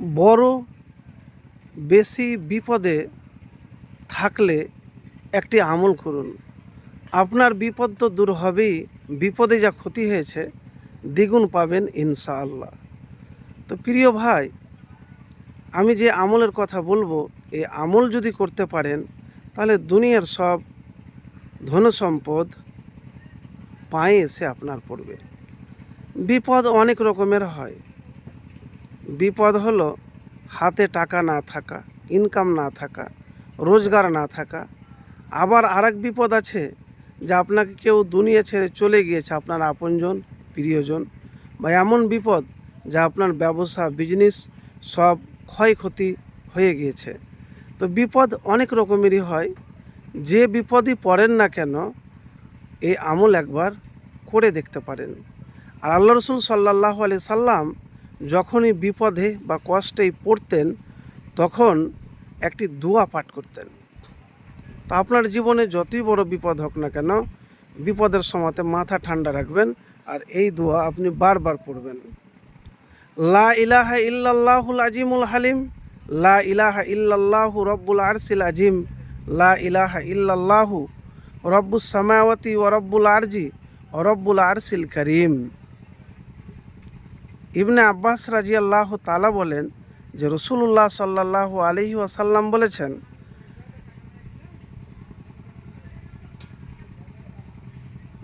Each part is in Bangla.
বড়, বেশি বিপদে থাকলে একটি আমল করুন। আপনার বিপদ তো দূর হবেই, বিপদে যা ক্ষতি হয়েছে, দ্বিগুণ পাবেন ইনশাআল্লাহ। তো প্রিয় ভাই, আমি যে আমলের কথা বলব, এই আমল যদি করতে পারেন, তাহলে দুনিয়ার সব ধনসম্পদ পায়ে এসে আপনার পড়বে। বিপদ অনেক রকমের হয়। বিপদ হলো হাতে টাকা না থাকা ইনকাম না থাকা, রোজগার না থাকা। আবার আরেক বিপদ আছে যে আপনাকে কেউ দুনিয়া ছেড়ে চলে গিয়েছে আপনার আপনজন, প্রিয়জন। বা এমন বিপদ যা আপনার ব্যবসা বিজনেস সব ক্ষয়ক্ষতি হয়ে গিয়েছে। তো বিপদ অনেক রকমেরই হয়। যে বিপদই পড়েন না কেন, এই আমল একবার করে দেখতে পারেন। আর আল্লাহ রসুল সাল্লাহ আলি সাল্লাম যখনই বিপদে বা কষ্টেই পড়তেন, তখন একটি দোয়া পাঠ করতেন। তা আপনার জীবনে যতই বড় বিপদ হোক না কেন, বিপদের সময়তে মাথা ঠান্ডা রাখবেন আর এই দোয়া আপনি বারবার পড়বেন। লা ইলাহা ইল্লাল্লাহুল আজিমুল হালিম, লা ইলাহা ইল্লাল্লাহু রব্বুল আরসিল আজিম, লা ইলাহা ইল্লাল্লাহু রব্বুস সামাওয়াতি ও রব্বুল আরজি ও রব্বুল আরসিল করিম। ইবনে আব্বাস রাজি আল্লাহ তালা বলেন যে রসুল্লাহ সাল্লাহ আলহি ওয়াসাল্লাম বলেছেন,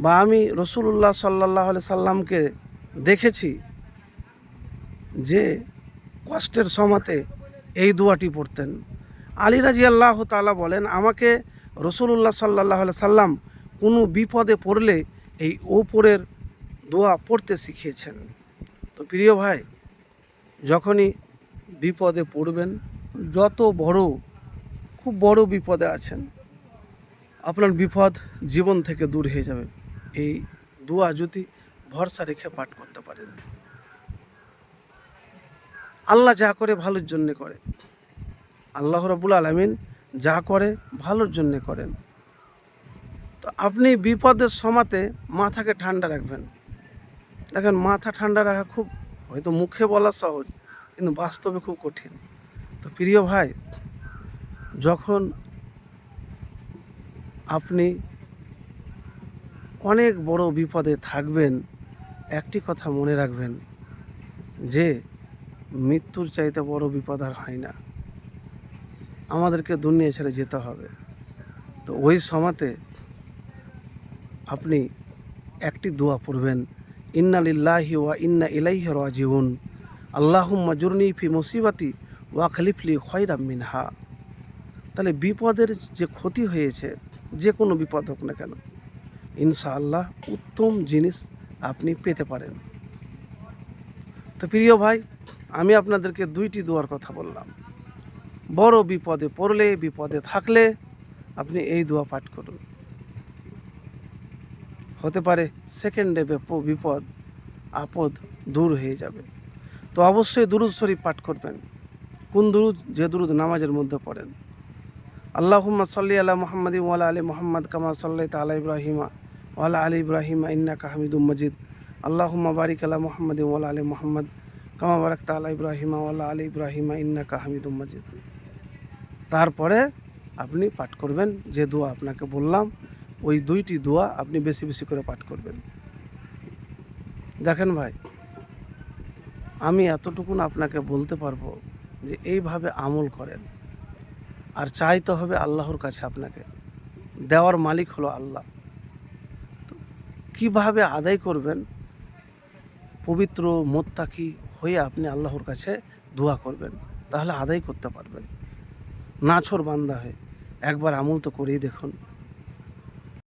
বা আমি রসুল্লাহ সাল্লাহ সাল্লামকে দেখেছি যে কষ্টের সমাতে এই দোয়াটি পড়তেন। আলী রাজি আল্লাহ তালা বলেন, আমাকে রসুল্লাহ সাল্লাহ সাল্লাম কোনো বিপদে পড়লে এই ওপরের দোয়া পড়তে শিখিয়েছেন। তো প্রিয় ভাই, যখনই বিপদে পড়বেন, যত বড়, খুব বড় বিপদে আছেন, আপনার বিপদ জীবন থেকে দূর হয়ে যাবে। এই দোয়া যদি ভরসা রেখে পাঠ করতে পারেন। আল্লাহ যা করে ভালোর জন্যে করে আল্লাহ রবুল আলমিন যা করে ভালোর জন্যে করেন। তো আপনি বিপদের সমাতে মাথাকে ঠান্ডা রাখবেন। দেখেন মাথা ঠান্ডা রাখা খুব, হয়তো মুখে বলা সহজ, কিন্তু বাস্তবে খুব কঠিন। তো প্রিয় ভাই, যখন আপনি অনেক বড় বিপদে থাকবেন, একটি কথা মনে রাখবেন যে, মৃত্যুর চাইতে বড় বিপদ আর হয় না। আমাদেরকে দুনিয়া ছেড়ে যেতে হবে। তো ওই সময়তে আপনি একটি দোয়া পড়বেন ইন্না লিল্লাহি ওয়া ইন্না ইলাইহি রাজিউন। আল্লাহুম্মা জুরনি ফি মুসিবাতি ওয়া খলিফলি খয়রাম মিনহা। তাহলে বিপদের যে ক্ষতি হয়েছে, যে কোনো বিপদ হোক না কেন, ইনশাআল্লাহ উত্তম জিনিস আপনি পেতে পারেন। তো প্রিয় ভাই, আমি আপনাদেরকে দুইটি দোয়ার কথা বললাম। বড় বিপদে পড়লে, বিপদে থাকলে আপনি এই দোয়া পাঠ করুন। হতে পারে সেকেন্ডে বেপ- বিপদ, আপদ দূর হয়ে যাবে। তো অবশ্যই দুরুদ শরীফ পাঠ করবেন। কোন দুরুদ? যে দুরুদ নামাজের মধ্যে পড়েন। আল্লাহুম্মা সাল্লি আলা মুহাম্মাদি ওয়ালা আলী মোহাম্মদ কামা সাল্লাই তালা ইব্রাহিমা ওয়ালা আলী ইব্রাহিমা ইন্নাকা হামিদুম মজিদ। আল্লাহুম্মা বারিক আলা মুহাম্মাদি ওয়ালা আলী মোহাম্মদ কামা বারাক তালা ইব্রাহিমা ওয়ালা আলী ইব্রাহিমা ইন্নাকা হামিদুম মজিদ। তারপরে আপনি পাঠ করবেন। যে দোয়া আপনাকে বললাম ওই দুইটি দোয়া আপনি বেশি বেশি করে পাঠ করবেন। দেখেন ভাই, আমি এতটুকুন আপনাকে বলতে পারব যে এইভাবে আমল করেন। আর চাইতে হবে আল্লাহর কাছে আপনাকে। দেওয়ার মালিক হলো আল্লাহ। কীভাবে আদায় করবেন? পবিত্র মোত্তাকি হয়ে আপনি আল্লাহর কাছে দোয়া করবেন, তাহলে আদায় করতে পারবেন। নাছর বান্দা হয়ে একবার আমল তো করেই দেখুন।